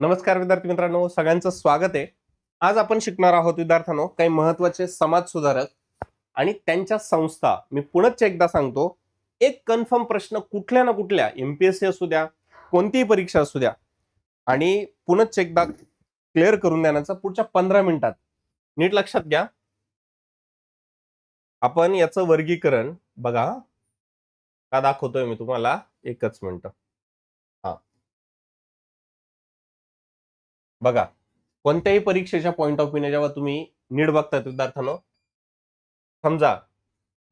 नमस्कार विद्यार्थी मित्रांनो सगळ्यांचं स्वागत आहे. आज आपण शिकणार आहोत विद्यार्थ्यांनो काही महत्त्वाचे समाज सुधारक आणि त्यांच्या संस्था. मी पुनश्च एकदा सांगतो एक कन्फर्म प्रश्न कुठल्या ना कुठल्या एमपीएससी असू द्या कोणतीही परीक्षा असू द्या आणि पुनश्च एकदा क्लिअर करून देण्याचा पुढच्या पंधरा मिनिटात. नीट लक्षात घ्या. आपण याचं वर्गीकरण बघा. का दाखवतोय मी तुम्हाला? एकच मिनिट. बघा कोणत्याही परीक्षेच्या पॉईंट ऑफ व्ह्यूने जेव्हा तुम्ही नीट बघता विद्यार्थ्यानो समजा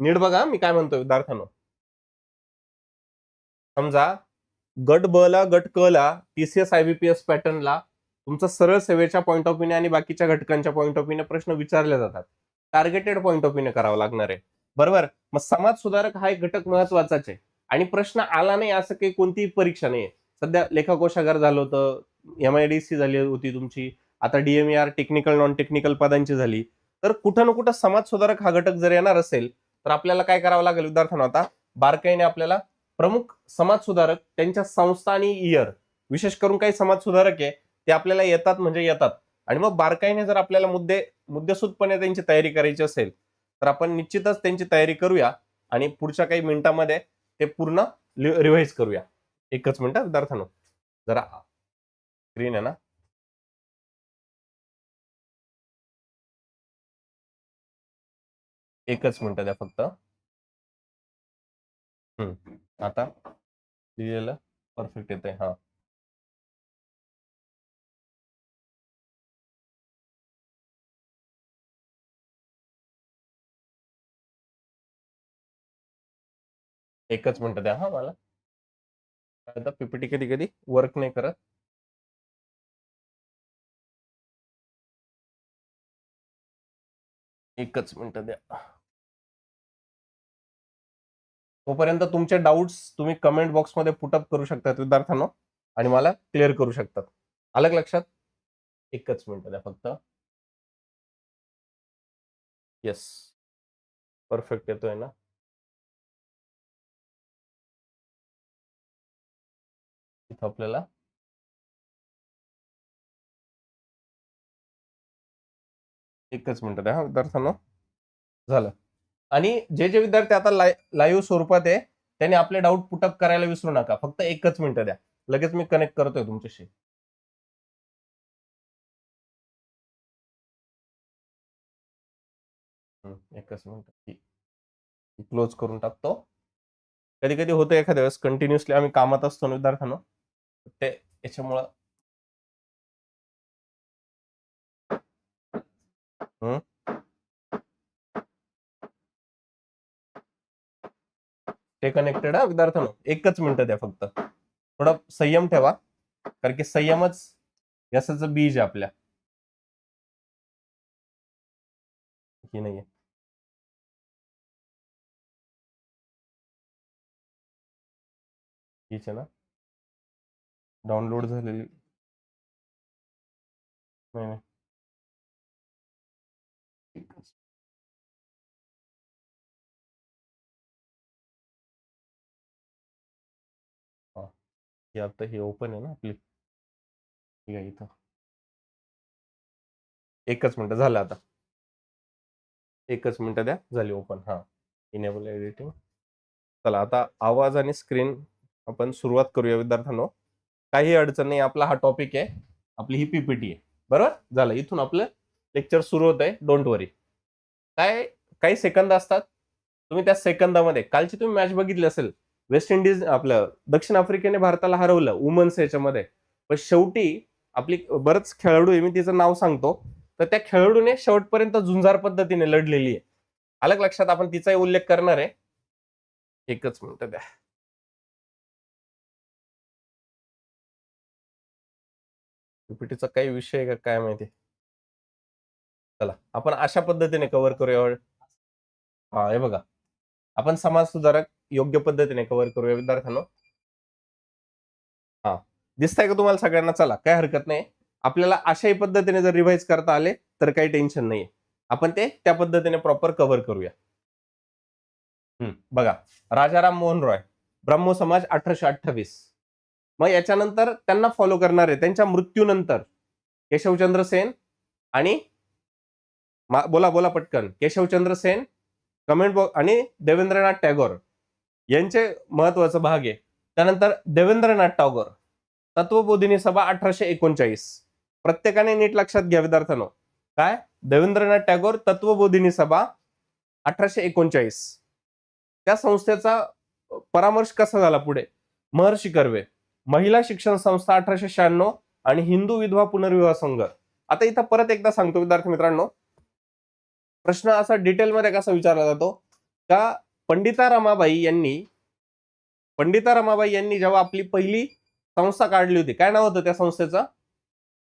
नीट बघा मी काय म्हणतो विद्यार्थ्यानो. समजा गट ब ला गट क ला टीसीएस आयबीपीएस पॅटर्नला तुमचा सरळ सेवेच्या पॉईंट ऑफ व्ह्यूने आणि बाकीच्या घटकांच्या पॉईंट ऑफ व्ह्यूने प्रश्न विचारले जातात. टार्गेटेड पॉईंट ऑफ व्ह्यूने करावं लागणार आहे. बरोबर? मग समाज सुधारक हा एक घटक महत्वाचाच आहे. आणि प्रश्न आला नाही असं काही कोणतीही परीक्षा नाही सध्या लेखाकोशागार झालं होतं एम आय डी सी झाली होती तुमची आता डीएमआर टेक्निकल नॉन टेक्निकल पदांची झाली. तर कुठं ना कुठं समाज सुधारक हा घटक जर येणार असेल तर आपल्याला काय करावं लागेल विद्यार्थ्यांना आता? बारकाईने आपल्याला प्रमुख समाज सुधारक त्यांच्या संस्था आणि इयर विशेष करून काही समाज सुधारक आहे ते आपल्याला येतात म्हणजे येतात. आणि मग बारकाईने जर आपल्याला मुद्दे मुद्देसूदपणे त्यांची तयारी करायची असेल तर आपण निश्चितच त्यांची तयारी करूया आणि पुढच्या काही मिनिटांमध्ये ते पूर्ण रिव्हाइज करूया. एकच मिनिट विद्यार्थ्यांनो. जरा स्क्रीन आहे ना? एकच मिनिट द्या फक्त. हम्म आता लिहिलेलं परफेक्ट येते हा. एकच मिनिट द्या हा मला. पीपीटी कधी कधी वर्क नाही करत. एकच मिनिट द्या. तोपर्यंत तुमचे डाऊट्स तुम्ही कमेंट बॉक्समध्ये पुटअप करू शकतात विद्यार्थ्यांनो आणि मला क्लिअर करू शकतात. अलग लक्षात? एकच मिनटं द्या फक्त. येस परफेक्ट येतोय ना? इथं आपल्याला एकच मिनिट द्या हा विद्यार्थ्यांनो झालं. आणि जे जे विद्यार्थी आता लाईव्ह स्वरूपात आहे त्यांनी आपले डाऊट पुटअप करायला विसरू नका. फक्त एकच मिनिट द्या. लगेच मी कनेक्ट करतोय तुमच्याशी. हम्म, एकच मिनिट. क्लोज करून टाकतो. कधी कधी होतं एखाद्या वेळेस कंटिन्युअसली आम्ही कामात असतो ना विद्यार्थ्यांनो ते याच्यामुळं हम्म ते कनेक्टेड हा? विद्यार्थ्यांनो एकच मिनिट द्या फक्त. थोडा संयम ठेवा कारण की संयमच यशाचं बीज आहे आपल्या. ही नाहीये. हीच आहे ना? डाउनलोड झालेली. नाही नाही. हे आता हे ओपन आहे ना आपली. ठीक आहे इथं. एकच मिनटं झालं आता. एकच मिनटं द्या झाली ओपन. हा. इनेबल एडिटिंग चला आता आवाज आणि स्क्रीन आपण सुरुवात करूया विद्यार्थ्यांनो. काही अडचण नाही आपला हा टॉपिक आहे. आपली ही पीपीटी आहे. बरोबर? झालं. इथून आपलं लेक्चर सुरू होत आहे डोंट वरी काय काही सेकंद असतात. तुम्ही त्या सेकंदामध्ये कालची तुम्ही मॅच बघितली असेल. वेस्ट इंडिज आपलं दक्षिण आफ्रिकेने भारताला हरवलं वुमन्स याच्यामध्ये. पण शेवटी आपली बरंच खेळाडू आहे मी तिचं नाव सांगतो. तर त्या खेळाडूने शेवटपर्यंत झुंजार पद्धतीने लढलेली आहे. अलग लक्षात आपण तिचाही उल्लेख करणार आहे. एकच मिनिट द्या. पीटीचा काही विषय का काय माहिती? चला आपण अशा पद्धतीने कव्हर करूया. हा हे बघा. आपण समाज सुधारक योग्य पद्धतीने कव्हर करूया विद्यार्थ्यांना. हा. दिसतंय का तुम्हाला सगळ्यांना? चला काय हरकत नाही. आपल्याला अशाही पद्धतीने जर रिव्हाइज करता आले तर काही टेन्शन नाहीये. आपण ते त्या पद्धतीने प्रॉपर कव्हर करूया. हम्म बघा. राजाराम मोहन रॉय ब्रह्मो समाज अठराशे अठ्ठावीस. मग याच्यानंतर त्यांना फॉलो करणारे त्यांच्या मृत्यूनंतर केशवचंद्र सेन आणि बोला बोला पटकन. केशवचंद्र सेन कमेंट बॉक्स आणि देवेंद्रनाथ टॅगोर. यांचे महत्त्वाचा भाग आहे. त्यानंतर देवेंद्रनाथ टागोर तत्वबोधिनी सभा अठराशे एकोणचाळीस. प्रत्येकाने नीट लक्षात घ्या विद्यार्थ्यांनो. काय? देवेंद्रनाथ टागोर तत्वबोधिनी सभा अठराशे एकोणचाळीस. त्या संस्थेचा परामर्श कसा झाला पुढे? महर्षी कर्वे महिला शिक्षण संस्था अठराशे शहाण्णव आणि हिंदू विधवा पुनर्विवाह संघ. आता इथं परत एकदा सांगतो विद्यार्थी मित्रांनो. प्रश्न असा डिटेलमध्ये कसा विचारला जातो? का पंडिता रमाबाई यांनी पंडिता रमाबाई यांनी जेव्हा आपली पहिली संस्था काढली होती काय नाव होतं त्या संस्थेचं?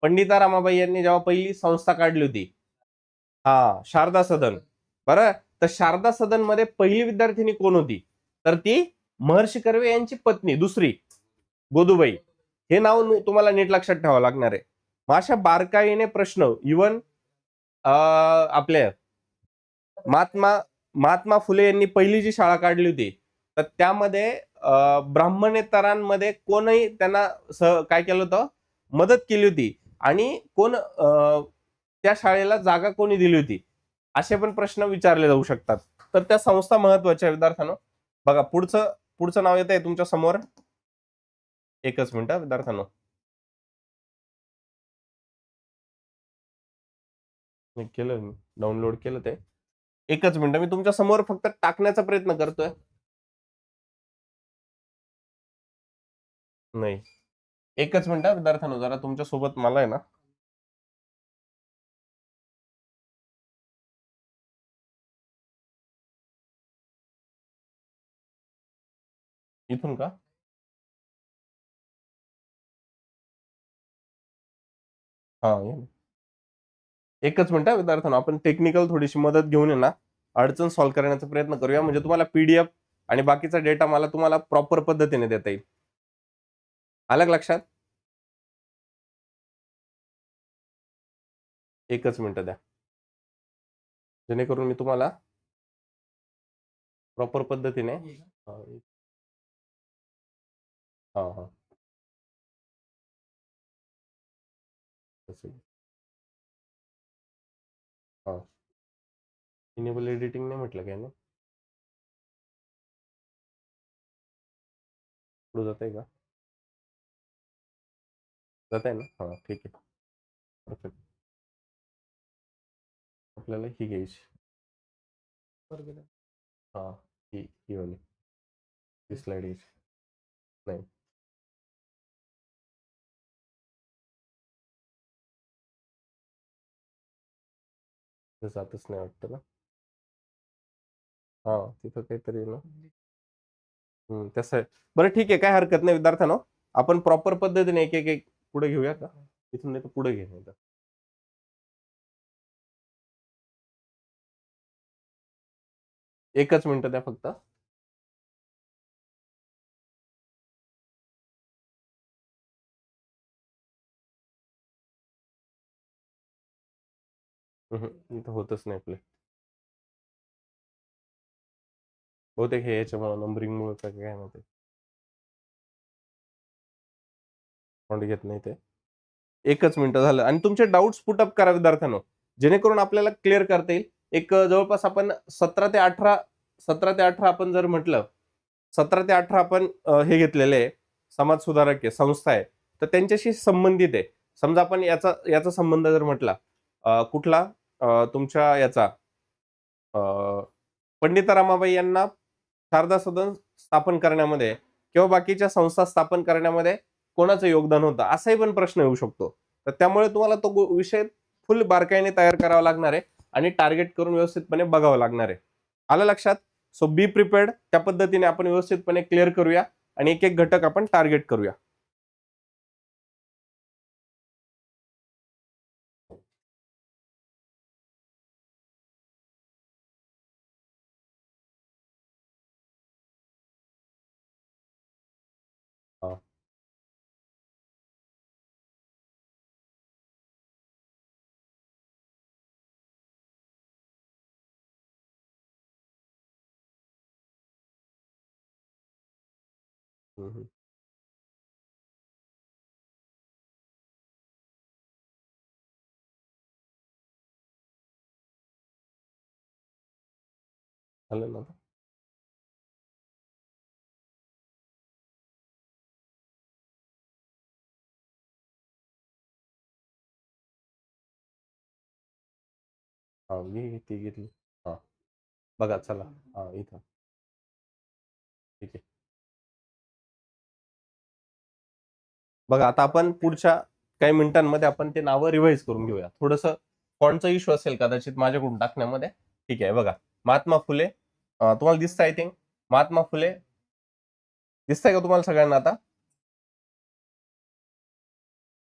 पंडिता रमाबाई यांनी जेव्हा पहिली संस्था काढली होती. हा शारदा सदन. बरं? तर शारदा सदनमध्ये पहिली विद्यार्थिनी कोण होती? तर ती महर्षी कर्वे यांची पत्नी दुसरी गोदूबाई. हे नाव तुम्हाला नीट लक्षात ठेवावं लागणार आहे. मग अशा बारकाईने प्रश्न इवन आपले महात्मा महात्मा फुले यांनी पहिली जी शाळा काढली होती तर त्यामध्ये ब्राह्मणेतरांमध्ये कोणही त्यांना सह काय केलं होतं? मदत केली होती. आणि कोण त्या शाळेला जागा कोणी दिली होती? असे पण प्रश्न विचारले जाऊ शकतात. तर त्या संस्था महत्त्वाच्या विद्यार्थ्यांनो. बघा पुढचं पुढचं नाव येत आहे तुमच्यासमोर. एकच मिनिट विद्यार्थ्यांनो. मी केलं मी डाउनलोड केलं ते. एकच मिनिट मी तुमच्यासमोर फक्त टाकण्याचा प्रयत्न करतोय. नाही. एकच मिनिट विद्यार्थ्यांनो जरा तुमच्यासोबत मला आहे ना. इथून का? हा ये एकच मिनिट हा विद्यार्थ्यांनो आपण टेक्निकल थोडीशी मदत घेऊन ना अडचण सॉल्व्ह करण्याचा प्रयत्न करूया. म्हणजे तुम्हाला पीडीएफ आणि बाकीचा डेटा मला तुम्हाला प्रॉपर पद्धतीने देता येईल. आलं लक्षात? एकच मिनिट द्या. जेणेकरून मी तुम्हाला प्रॉपर पद्धतीने हा एक- हा हा. इनेबल एडिटिंग नाही म्हटलं काय ना पुढे जात आहे का? जात आहे ना? हा ठीक आहे. परफेक्ट. आपल्याला ही घ्यायची. हा ही ही वाली. ही. स्लाइड घ्यायची. नाही. जातच नाही वाटतं ना. हा तिथं काहीतरी ना. हम्म तसं आहे. बरं ठीक आहे काय हरकत नाही विद्यार्थ्यांनो. आपण प्रॉपर पद्धतीने एक एक एक पुढे घेऊया का? इथून नाही तर पुढे घे नाही तर. एकच मिनिट द्या फक्त. हम्म, इथं होतच नाही आपले. बहुतेक हे याच्यामुळे नंबरिंग मुळे का काय माहिती फॉन्ट घेत नाही ते. एकच मिनिट झालं. आणि तुमचे डाऊट्स पुटअप करा विद्यार्थ्यांनो. जेणेकरून आपल्याला क्लिअर करता येईल. एक जवळपास आपण सतरा ते अठरा सतरा ते अठरा आपण जर म्हटलं सतरा ते अठरा आपण अं, हे घेतलेले आहे. समाज सुधारक आहे संस्था आहे. तर त्यांच्याशी संबंधित आहे. समजा आपण याचा याचा संबंध जर म्हटला अं, कुठला? तुमच्या याचा अं, पंडिता रमाबाई यांना शारदा सदन स्थापन करण्यामध्ये किंवा बाकीच्या संस्था स्थापन करण्यामध्ये कोणाचं योगदान होतं असाही पण प्रश्न येऊ शकतो. तर त्यामुळे तुम्हाला तो विषय फुल बारकाईने तयार करावा लागणार आहे आणि टार्गेट करून व्यवस्थितपणे बघावं लागणार आहे. आलं लक्षात? सो बी प्रिपेअर्ड त्या पद्धतीने आपण व्यवस्थितपणे क्लिअर करूया आणि एक एक घटक आपण टार्गेट करूया. झालं ना आता? हा मी ती घेतली हा. बघा चला. हा इथं. ठीक आहे. बघा आता आपण पुढच्या काही मिनिटांमध्ये आपण ते नावं रिवाईज करून घेऊया. थोडस फॉन्टचा इश्यू असेल कदाचित माझ्याकडून टाकण्यामध्ये. ठीक आहे बघा. महात्मा फुले तुम्हाला दिसत आय थिंक महात्मा फुले. दिसतंय का तुम्हाला सगळ्यांना आता?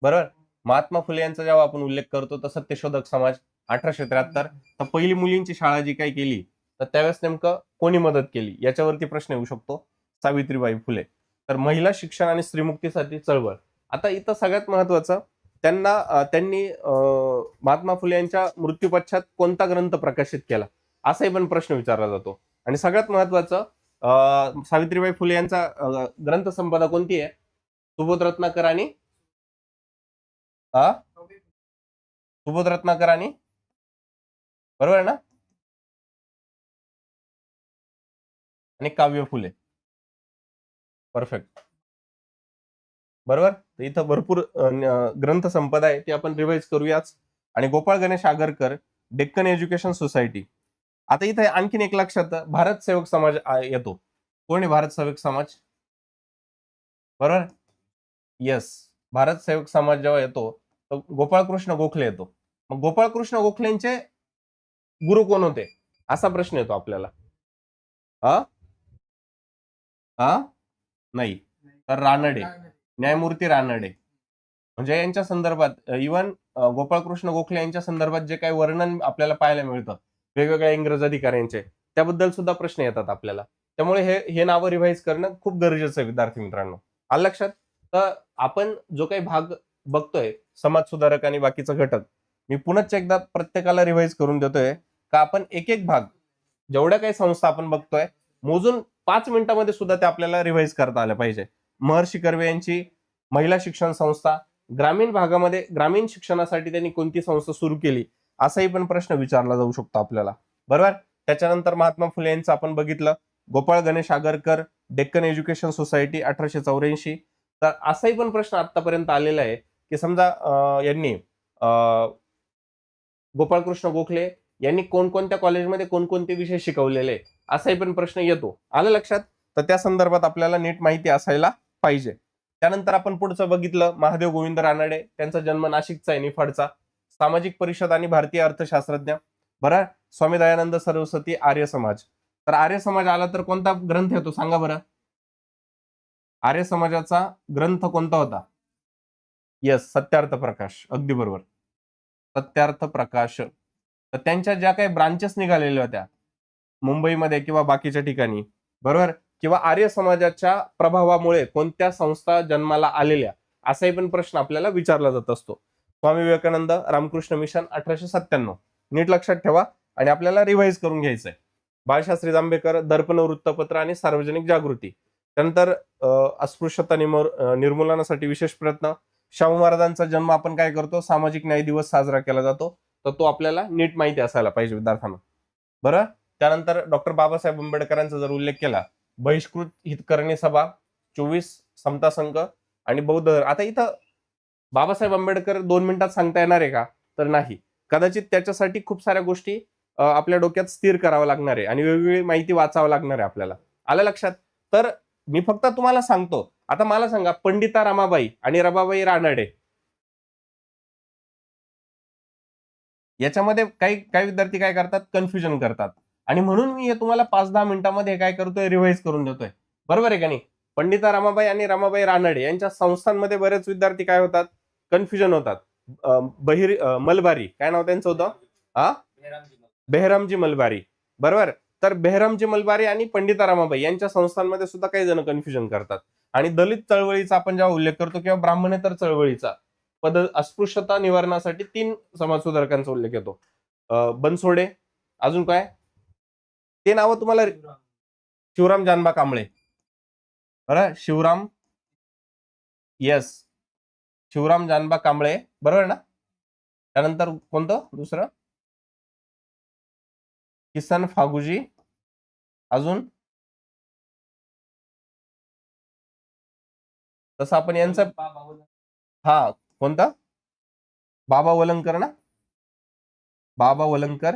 बरोबर. महात्मा फुले यांचा जेव्हा आपण उल्लेख करतो तर सत्यशोधक समाज अठराशे त्र्याहत्तर तर पहिली मुलींची शाळा जी काही केली तर त्यावेळेस नेमकं कोणी मदत केली? याच्यावरती प्रश्न येऊ शकतो सावित्रीबाई फुले. तर महिला शिक्षण आणि स्त्रीमुक्तीसाठी चळवळ. आता इथं सगळ्यात महत्वाचं त्यांना त्यांनी महात्मा फुले यांच्या मृत्यूपश्चात कोणता ग्रंथ प्रकाशित केला? असाही पण प्रश्न विचारला जातो. आणि सगळ्यात महत्वाचं सावित्रीबाई फुले यांचा ग्रंथसंपदा कोणती आहे? सुबोध रत्नाकर आणि? सुबोध रत्नाकर आणि? बरोबर आहे ना? आणि काव्य फुले. परफेक्ट बरोबर? तर इथं भरपूर ग्रंथ संपदा आहे ती आपण रिवाइज करूयाच. आणि गोपाळ गणेश आगरकर डेक्कन एज्युकेशन सोसायटी. आता इथे आणखीन एक लक्षात भारत सेवक समाज येतो. कोण आहे भारत सेवक समाज? बरोबर? येस भारत सेवक समाज जेव्हा येतो तर गोपाळकृष्ण गोखले येतो. मग गोपाळकृष्ण गोखलेंचे गुरु कोण होते? असा प्रश्न येतो आपल्याला. हा हा नाही. तर रानडे. न्यायमूर्ती रानडे. म्हणजे यांच्या संदर्भात इवन गोपाळकृष्ण गोखले यांच्या संदर्भात जे काही वर्णन आपल्याला पाहायला मिळतं वेगवेगळ्या इंग्रज अधिकाऱ्यांचे. त्याबद्दल सुद्धा प्रश्न येतात आपल्याला. त्यामुळे हे हे नावं रिव्हाइज करणं खूप गरजेचं आहे विद्यार्थी मित्रांनो. आलं लक्षात? तर आपण जो काही भाग बघतोय समाज सुधारक आणि बाकीचा घटक मी पुन्हा एकदा प्रत्येकाला रिव्हाइज करून देतोय का आपण एक एक भाग जेवढ्या काही संस्था आपण बघतोय मोजून पाच मिनिटामध्ये सुद्धा ते आपल्याला रिव्हाइज करता आल्या पाहिजे. महर्षी कर्वे यांची महिला शिक्षण संस्था ग्रामीण भागामध्ये ग्रामीण शिक्षणासाठी त्यांनी कोणती संस्था सुरू केली? असाही पण प्रश्न विचारला जाऊ शकतो आपल्याला. बरोबर? त्याच्यानंतर महात्मा फुले यांचं आपण बघितलं. गोपाळ गणेश आगरकर डेक्कन एज्युकेशन सोसायटी अठराशे चौऱ्याऐंशी. तर असाही पण प्रश्न आतापर्यंत आलेला आहे की समजा यांनी गोपाळकृष्ण गोखले यांनी कोणकोणत्या कॉलेजमध्ये कोणकोणते विषय शिकवलेले? असाही पण प्रश्न येतो. आलं लक्षात? तर त्या संदर्भात आपल्याला नीट माहिती असायला पाहिजे. त्यानंतर आपण पुढचं बघितलं महादेव गोविंद रानडे त्यांचा जन्म नाशिकचा आहे निफाडचा. सामाजिक परिषद आणि भारतीय अर्थशास्त्रज्ञ. बरं स्वामी दयानंद सरस्वती आर्य समाज. तर आर्य समाज आला तर कोणता ग्रंथ येतो? सांगा बरं. आर्य समाजाचा ग्रंथ कोणता होता? यस सत्यार्थ प्रकाश. अगदी बरोबर. सत्यार्थ प्रकाश. तर त्यांच्या ज्या काही ब्रांचेस निघालेल्या होत्या मुंबईमध्ये किंवा बाकीच्या ठिकाणी बरोबर? किंवा आर्य समाजाच्या प्रभावामुळे कोणत्या संस्था जन्माला आलेल्या असाही पण प्रश्न आपल्याला विचारला जात असतो. स्वामी विवेकानंद रामकृष्ण मिशन अठराशे सत्त्याण्णव. नीट लक्षात ठेवा आणि आपल्याला रिव्हाइज करून घ्यायचंय. बाळशास्त्री जांभेकर दर्पण वृत्तपत्र आणि सार्वजनिक जागृती. त्यानंतर अस्पृश्यता निमर निर्मूलनासाठी विशेष प्रयत्न. शाहू महाराजांचा जन्म आपण काय करतो? सामाजिक न्याय दिवस साजरा केला जातो. तर तो आपल्याला नीट माहिती असायला पाहिजे विद्यार्थ्यांना. बरं? त्यानंतर डॉक्टर बाबासाहेब आंबेडकरांचा जर उल्लेख केला बहिष्कृत हितकरणी सभा चोवीस समता संघ आणि बौद्ध धर्म. आता इथं बाबासाहेब आंबेडकर दोन मिनिटात सांगता येणार आहे का? तर नाही. कदाचित त्याच्यासाठी खूप साऱ्या गोष्टी आपल्या डोक्यात स्थिर करावं लागणार आहे आणि वेगवेगळी माहिती वाचावं लागणार आहे आपल्याला. आलं लक्षात? तर मी फक्त तुम्हाला सांगतो. आता मला सांगा पंडिता रमाबाई आणि रमाबाई रानडे. याच्यामध्ये काही काही विद्यार्थी काय करतात? कन्फ्युजन करतात. आणि म्हणून मी हे तुम्हाला पाच दहा मिनिटांमध्ये काय करतोय? रिव्हाइज करून देतोय. बरोबर आहे का नाही? पंडिता रमाबाई आणि रमाबाई रानडे यांच्या संस्थांमध्ये बरेच विद्यार्थी काय होतात? कन्फ्युजन होतात. बहिर मलबारी. काय नाव त्यांचं होतं? हा? बेहरामजी मलबारी. बरोबर? तर बेहरामजी मलबारी आणि पंडिता रामाबाई यांच्या संस्थांमध्ये सुद्धा काही जण कन्फ्युजन करतात. आणि दलित चळवळीचा आपण जेव्हा उल्लेख करतो किंवा ब्राह्मणेतर चळवळीचा. पद अस्पृश्यता निवारणासाठी तीन समाजसुधारकांचा उल्लेख येतो. बनसोडे. अजून काय? ते नावं तुम्हाला शिवराम जानबा कांबळे. बरं? शिवराम? येस शिवराम जानबा कांबळे बरोबर ना? त्यानंतर कोणतं? दुसरं? किसन फागुजी. अजून? तसं आपण यांचं हा कोणता? बाबा वलंकर ना? बाबा वलंकर.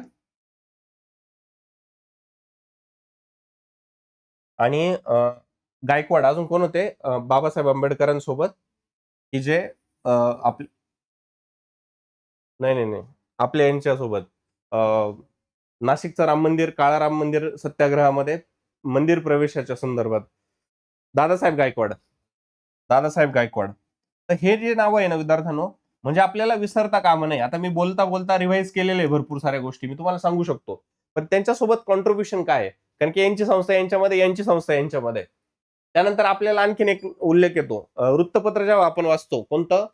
आणि गायकवाड अजून कोण होते? बाबासाहेब आंबेडकरांसोबत. की जे आप नाही नाही नाही. आपल्या यांच्यासोबत. अं, नाशिकचं राम मंदिर काळा राम मंदिर सत्याग्रहामध्ये मंदिर प्रवेशाच्या संदर्भात दादासाहेब गायकवाड. दादासाहेब गायकवाड. तर हे जे नाव आहे ना विद्यार्थ्यांनो म्हणजे आपल्याला विसरता कामं नाही आता मी बोलता बोलता रिव्हाइज केलेले आहे भरपूर साऱ्या गोष्टी. मी तुम्हाला सांगू शकतो. पण त्यांच्यासोबत कॉन्ट्रीब्युशन काय आहे? कारण की यांची संस्था यांच्यामध्ये यांची संस्था यांच्यामध्ये. त्यानंतर आपल्याला आणखीन एक उल्लेख येतो. वृत्तपत्र जेव्हा आपण वाचतो कोणतं?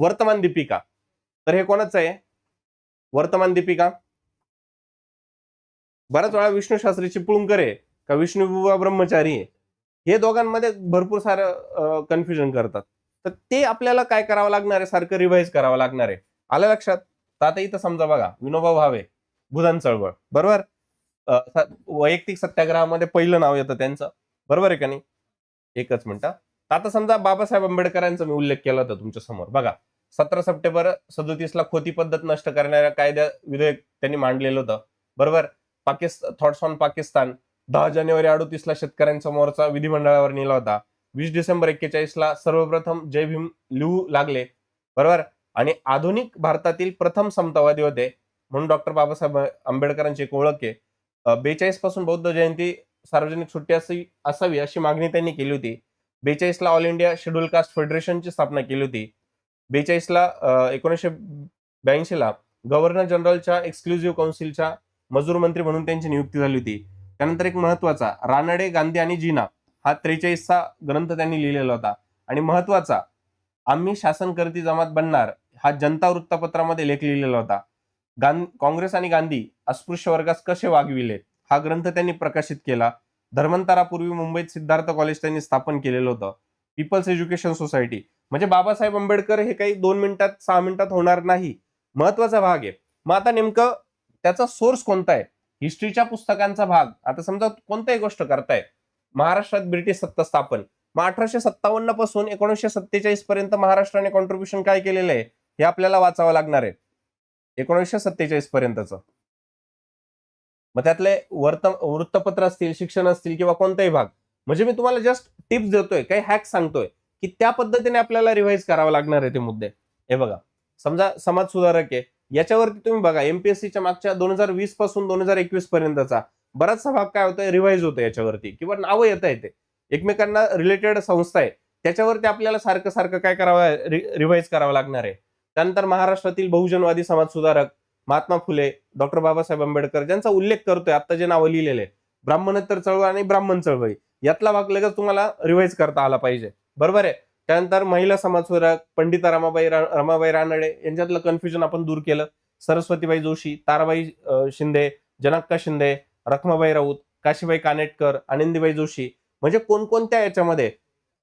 वर्तमान दीपिका. तर हे कोणाचं आहे? वर्तमान दीपिका. बऱ्याच वेळा विष्णू शास्त्री चिपळूणकर आहे का विष्णुबुवा ब्रह्मचारी आहे. हे दोघांमध्ये भरपूर सारं कन्फ्युजन करतात. तर ते आपल्याला काय करावं लागणार आहे? सारखं रिव्हाइज करावं लागणार आहे. आलं लक्षात? तर आता इथं समजा बघा विनोबा भावे भुदान चळवळ. बरोबर? वैयक्तिक सत्याग्रहामध्ये पहिलं नाव येतं त्यांचं. बरोबर आहे का नाही? एकच मिनिट आता समजा बाबासाहेब आंबेडकरांचा मी उल्लेख केला होता तुमच्यासमोर बघा सतरा सप्टेंबर सदोतीस ला खोती पद्धत नष्ट करणाऱ्या कायद्या विधेयक त्यांनी मांडलेलं होतं. बरोबर? Pakistan thoughts on Pakistan. दहा जानेवारी अडोतीसला शेतकऱ्यांचा मोर्चा विधिमंडळावर नेला होता. वीस डिसेंबर एक्केचाळीसला सर्वप्रथम जय भीम लिहू लागले. बरोबर? आणि आधुनिक भारतातील प्रथम समतावादी होते. म्हणून डॉक्टर बाबासाहेब आंबेडकरांची एक ओळख आहे. बेचाळीसपासून बौद्ध जयंती सार्वजनिक सुट्टी असावी असावी अशी मागणी त्यांनी केली होती. बेचाळीसला ऑल इंडिया शेड्यूल कास्ट फेडरेशनची स्थापना केली होती. बेचाळीसला एकोणीसशे ब्याऐंशीला गव्हर्नर जनरलच्या एक्सक्लुझिव्ह काउन्सिलच्या मजूर मंत्री म्हणून त्यांची नियुक्ती झाली होती. त्यानंतर एक महत्त्वाचा रानडे गांधी आणि जीना हा त्रेचाळीसचा ग्रंथ त्यांनी लिहिलेला होता. आणि महत्त्वाचा आम्ही शासनकर्ती जमात बनणार हा जनता वृत्तपत्रामध्ये लेख लिहिलेला होता. गां काँग्रेस आणि गांधी अस्पृश्य वर्गास कसे वागविले? हा ग्रंथ त्यांनी प्रकाशित केला. धर्मांतरापूर्वी मुंबईत सिद्धार्थ कॉलेज त्यांनी स्थापन केलेलं होतं. पीपल्स एज्युकेशन सोसायटी म्हणजे बाबासाहेब आंबेडकर हे काही दोन मिनिटात सहा मिनिटात होणार नाही. महत्त्वाचा भाग आहे. मग आता नेमकं त्याचा सोर्स कोणता आहे? हिस्ट्रीच्या पुस्तकांचा भाग. आता समजा कोणताही गोष्ट करताय. महाराष्ट्रात ब्रिटिश सत्ता स्थापन. मग अठराशे सत्तावन्नपासून एकोणीसशे सत्तेचाळीस पर्यंत महाराष्ट्राने कॉन्ट्रीब्युशन काय केलेलं आहे? हे आपल्याला वाचावं लागणार आहे. एकोणीसशे सत्तेचाळीस पर्यंतचं. मग त्यातले वर्त वृत्तपत्र असतील शिक्षण असतील किंवा कोणताही भाग म्हणजे मी तुम्हाला जस्ट टिप्स देतोय काही हॅक सांगतोय की त्या पद्धतीने आपल्याला रिव्हाइज करावं लागणार आहे ते मुद्दे. हे बघा समजा समाज सुधारक आहे याच्यावरती तुम्ही बघा एमपीएससीच्या मागच्या दोन हजार वीसपासून दोन हजार एकवीस पर्यंतचा बराचसा भाग काय होतोय रिव्हाइज होतो याच्यावरती किंवा नावं येत येते एकमेकांना रिलेटेड संस्था आहे त्याच्यावरती आपल्याला सारखं सारखं काय करावं रिव्हाइज करावं लागणार आहे. त्यानंतर महाराष्ट्रातील बहुजनवादी समाज सुधारक महात्मा फुले डॉक्टर बाबासाहेब आंबेडकर ज्यांचा उल्लेख करतोय आता जे नावं लिहिलेले ब्राह्मणोत्तर चळवळ आणि ब्राह्मण चळवळी. यातला भाग लगेच तुम्हाला रिवाईज करता आला पाहिजे. बरोबर आहे? त्यानंतर महिला समाजसुधारक पंडिता रमाबाई रा- रमाबाई रानडे यांच्यातलं कन्फ्युजन आपण दूर केलं. सरस्वतीबाई जोशी ताराबाई शिंदे जनक्का शिंदे रखमाबाई राऊत काशीबाई कानेटकर आनंदीबाई जोशी. म्हणजे कोणकोणत्या याच्यामध्ये?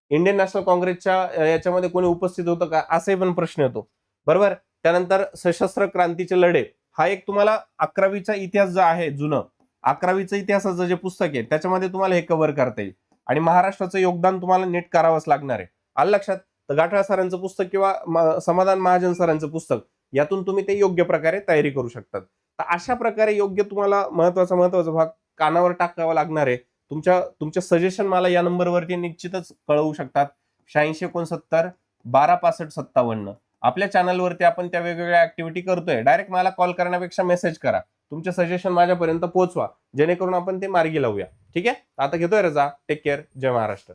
इंडियन नॅशनल काँग्रेसच्या याच्यामध्ये कोणी उपस्थित होतं का? असाही पण प्रश्न येतो. बरोबर? त्यानंतर सशस्त्र क्रांतीचे लढे. हा एक तुम्हाला अकरावीचा इतिहास जो आहे जुनं अकरावीचा इतिहासाचं जे पुस्तक आहे त्याच्यामध्ये तुम्हाला हे कव्हर करता येईल. आणि महाराष्ट्राचं योगदान तुम्हाला नीट करावंच लागणार आहे. आलं लक्षात? तर गाठळा सरांचं पुस्तक किंवा समाधान महाजन सरांचं पुस्तक यातून तुम्ही ते योग्य प्रकारे तयारी करू शकतात. तर अशा प्रकारे योग्य तुम्हाला महत्त्वाचा महत्त्वाचा भाग कानावर टाकावा लागणार आहे. तुमच्या तुमचे सजेशन मला या नंबरवरती निश्चितच कळवू शकतात. शहाऐंशी एकोणसत्तर बारा पासष्ट सत्तावन्न. आपल्या चॅनलवरती आपण त्या वेगवेगळ्या ऍक्टिव्हिटी करतोय. डायरेक्ट मला कॉल करण्यापेक्षा मेसेज करा. तुमचे सजेशन माझ्यापर्यंत पोहोचवा. जेणेकरून आपण ते मार्गी लावूया. ठीक आहे? आता घेतोय रजा. टेक केअर जय महाराष्ट्र.